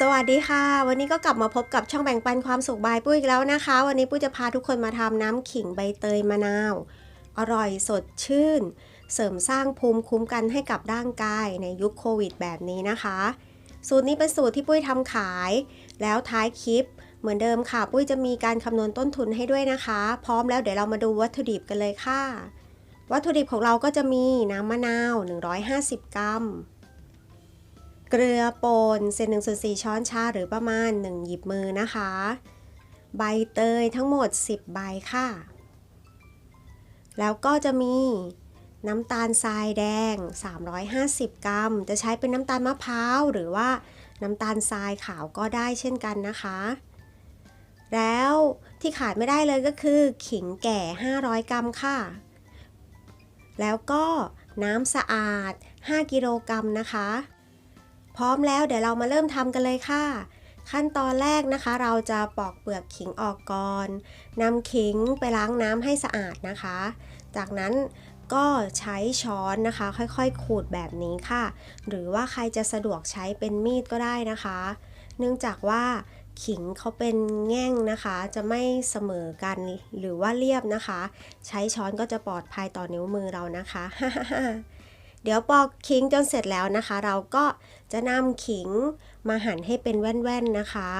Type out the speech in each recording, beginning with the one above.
สวัสดีค่ะ วันนี้ก็กลับมาพบกับช่องแบ่งปันความสุขบายปุ้ยอีกแล้วนะคะ วันนี้ปุ้ยจะพาทุกคนมาทำน้ำขิงใบเตยมะนาว อร่อยสดชื่น เสริมสร้างภูมิคุ้มกันให้กับร่างกายในยุคโควิดแบบนี้นะคะ สูตรนี้เป็นสูตรที่ปุ้ยทำขาย แล้วท้ายคลิป เหมือนเดิมค่ะ ปุ้ยจะมีการคำนวณต้นทุนให้ด้วยนะคะ พร้อมแล้วเดี๋ยวเรามาดูวัตถุดิบกันเลยค่ะ วัตถุดิบของเราก็จะมีน้ำมะนาว 150 กรัม เกลือป่นเศษหนึ่งส่วนสี่ช้อนชาหรือประมาณ 1 หยิบมือนะคะ ใบเตยทั้งหมด 10 ใบค่ะ แล้วก็จะมีน้ำตาลทรายแดง 350 กรัม จะใช้เป็นน้ำตาลมะพร้าวหรือว่าน้ำตาลทรายขาวก็ได้เช่นกันนะคะ แล้วที่ขาดไม่ได้เลยก็คือขิงแก่ 500 กรัมค่ะ แล้วก็น้ำสะอาด 5 กิโลกรัมนะคะ พร้อมแล้วเดี๋ยวเรามาเริ่มทำกันเลยค่ะ ขั้นตอนแรกนะคะ เราจะปอกเปลือกขิงออกก่อนนำขิงไปล้างน้ำให้สะอาดนะคะ จากนั้นก็ใช้ช้อนนะคะ ค่อยๆ ขูดแบบนี้ค่ะ หรือว่าใครจะสะดวกใช้เป็นมีดก็ได้นะคะ เนื่องจากว่าขิงเขาเป็นแง่งนะคะ จะไม่เสมอกันหรือว่าเรียบนะคะ ใช้ช้อนก็จะปลอดภัยต่อนิ้วมือเรานะคะ เดี๋ยวปอกขิงจนเสร็จแล้วนะคะ เราก็จะนำขิงมาหั่นให้เป็นแว่นๆนะคะ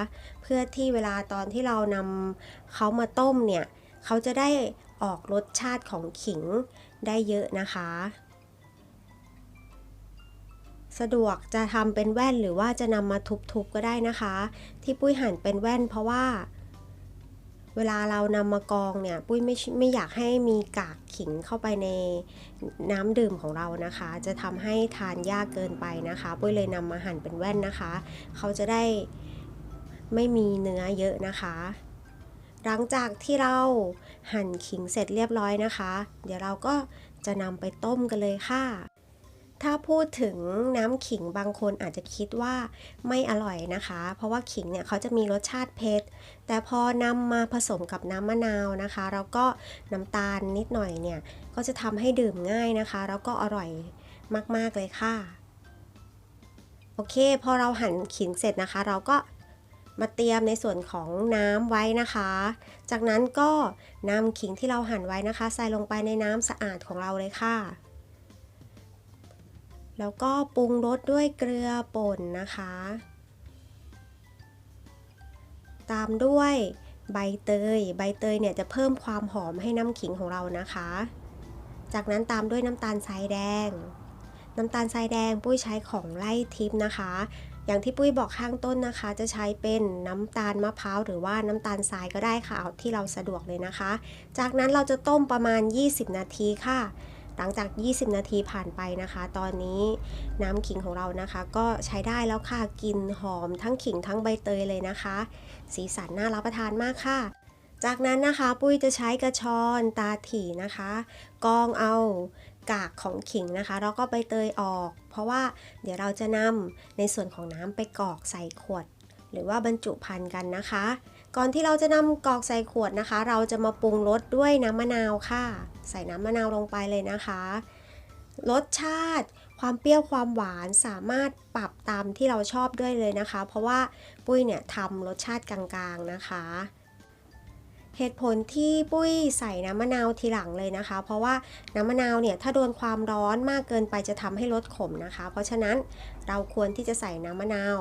เพื่อที่เวลาตอนที่เรานำเขามาต้มเนี่ยเขาจะได้ออกรสชาติของขิงได้เยอะนะคะ สะดวกจะทำเป็นแว่นหรือว่าจะนำมาทุบๆก็ได้นะคะ ที่ปุ้ยหั่นเป็นแว่นเพราะว่า เวลาเรานำมากองเนี่ยปุ้ยไม่ไม่อยากให้มีกากขิงเข้าไปในน้ำดื่มของเรานะคะ จะทำให้ทานยากเกินไปนะคะปุ้ยเลยนำมาหั่นเป็นแว่นนะคะ เขาจะได้ไม่มีเนื้อเยอะนะคะ หลังจากที่เราหั่นขิงเสร็จเรียบร้อยนะคะ เดี๋ยวเราก็จะนำไปต้มกันเลยค่ะ ถ้าพูดถึงน้ำขิงบางคนอาจจะคิดว่าไม่อร่อยนะคะ เพราะว่าขิงเนี่ยเขาจะมีรสชาติเผ็ดแต่พอนำมาผสมกับน้ำมะนาวนะคะ แล้วก็น้ำตาลนิดหน่อยเนี่ย ก็จะทำให้ดื่มง่ายนะคะ แล้วก็อร่อยมาก ๆ เลยค่ะ โอเค พอเราหั่นขิงเสร็จนะคะ เราก็มาเตรียมในส่วนของน้ำไว้นะคะ จากนั้นก็นำขิงที่เราหั่นไว้นะคะ ใส่ลงไปในน้ำสะอาดของเราเลยค่ะ แล้วก็ปรุงรสด้วยเกลือป่นนะคะ ตามด้วยใบเตย ใบเตยเนี่ยจะเพิ่มความหอมให้น้ำขิงของเรานะคะ จากนั้นตามด้วยน้ำตาลทรายแดง น้ำตาลทรายแดงปุ้ยใช้ของไล่ทิพย์นะคะ อย่างที่ปุ้ยบอกข้างต้นนะคะ จะใช้เป็นน้ำตาลมะพร้าวหรือว่าน้ำตาลทรายก็ได้ค่ะเอาที่เราสะดวกเลยนะคะ จากนั้นเราจะต้มประมาณ 20 นาทีค่ะ หลังจาก 20 นาทีผ่านไปนะคะ ตอนนี้น้ำขิงของเรานะคะ ก็ใช้ได้แล้วค่ะกลิ่นหอมทั้งขิงทั้งใบเตยเลยนะคะ สีสันน่ารับประทานมากค่ะ จากนั้นนะคะปุ้ยจะใช้กระชอนตาถี่นะคะกรองเอากากของขิงนะคะ แล้วก็ใบเตยออก เพราะว่าเดี๋ยวเราจะนำในส่วนของน้ำไปกรอกใส่ขวด หรือว่าบรรจุภัณฑ์กันนะคะ ก่อนที่เราจะนำกรอกใส่ขวดนะคะ เราจะมาปรุงรสด้วยน้ำมะนาวค่ะ ใส่น้ำมะนาวลงไปเลยนะคะ รสชาติ ความเปรี้ยวความหวานสามารถปรับตามที่เราชอบด้วยเลยนะคะ เพราะว่าปุ้ยเนี่ยทำรสชาติกลางๆนะคะ เหตุผลที่ปุ้ยใส่น้ำมะนาวทีหลังเลยนะคะ เพราะว่าน้ำมะนาวเนี่ยถ้าโดนความร้อนมากเกินไปจะทำให้รสขมนะคะ เพราะฉะนั้นเราควรที่จะใส่น้ำมะนาว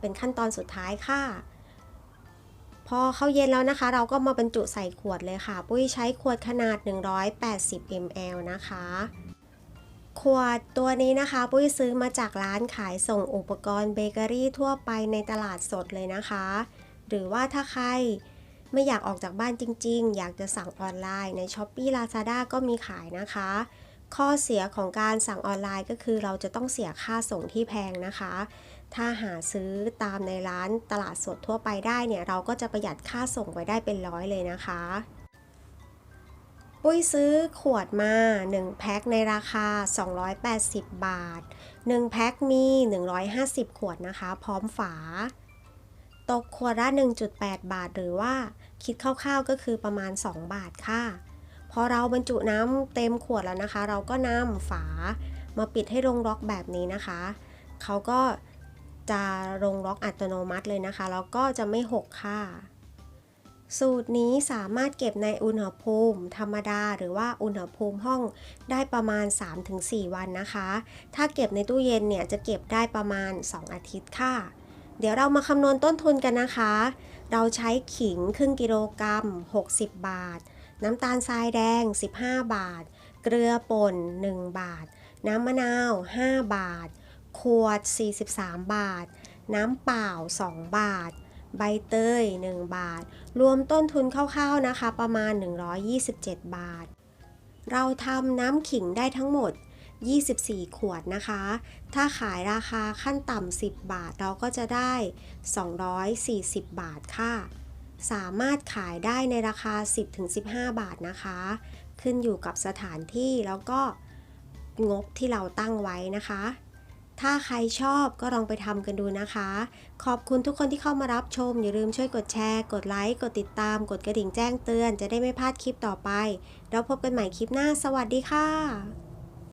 เป็นขั้นตอนสุดท้ายค่ะ อเข้าเย็นแล้วนะคะ เราก็มาบรรจุใส่ขวดเลยค่ะ ปุ้ยใช้ขวดขนาด 180 ml นะคะ ขวดตัวนี้นะคะ ปุ้ยซื้อมาจากร้านขายส่งอุปกรณ์เบเกอรี่ทั่วไปในตลาดสดเลยนะคะ หรือว่าถ้าใครไม่อยากออกจากบ้านจริง ๆ อยากจะสั่งออนไลน์ใน s h อ p e e Lazada ก็มีขายนะคะ ข้อเสียของการสั่งออนไลน์ก็คือเราจะต้องเสียค่าส่งที่แพงนะคะ ถ้าหาซื้อตามในร้านตลาดสดทั่วไปได้เนี่ยเราก็จะประหยัดค่าส่งไว้ได้เป็นร้อยเลยนะคะ ปุ้ยซื้อขวดมา 1 แพ็คในราคา 280 บาท 1 แพ็คมี 150 ขวดนะคะ พร้อมฝา ตกขวดละ 1.8 บาท หรือว่าคิดคร่าวๆก็คือประมาณ 2 บาทค่ะพอเราบรรจุน้ำเต็มขวดแล้วนะคะ เราก็นำฝามาปิดให้ลงล็อกแบบนี้นะคะ เขาก็ จะลงล็อกอัตโนมัติเลยนะคะ แล้วก็จะไม่หกค่ะ สูตรนี้สามารถเก็บในอุณหภูมิ ธรรมดาหรือว่าอุณหภูมิห้องได้ประมาณ 3-4 วันนะคะ ถ้าเก็บในตู้เย็นเนี่ยจะเก็บได้ประมาณ 2 อาทิตย์ค่ะ เดี๋ยวเรามาคำนวณต้นทุนกันนะคะ เราใช้ขิงครึ่งกิโลกรัม 60 บาท น้ำตาลทรายแดง 15 บาท เกลือป่น 1 บาท น้ำมะนาว 5 บาท ขวด 43 บาท น้ำเปล่า 2 บาท ใบเตย 1 บาท รวมต้นทุนคร่าวๆนะคะ ประมาณ 127 บาท เราทำน้ำขิงได้ทั้งหมด 24 ขวดนะคะ ถ้าขายราคาขั้นต่ำ 10 บาท เราก็จะได้ 240 บาทค่ะ สามารถขายได้ในราคา 10-15 บาทนะคะ ขึ้นอยู่กับสถานที่แล้วก็งบที่เราตั้งไว้นะคะ ถ้าใครชอบก็ลองไปทำกันดูนะคะ ขอบคุณทุกคนที่เข้ามารับชม อย่าลืมช่วยกดแชร์ กดไลค์ กดติดตาม กดกระดิ่งแจ้งเตือน จะได้ไม่พลาดคลิปต่อไป แล้วพบกันใหม่คลิปหน้า สวัสดีค่ะ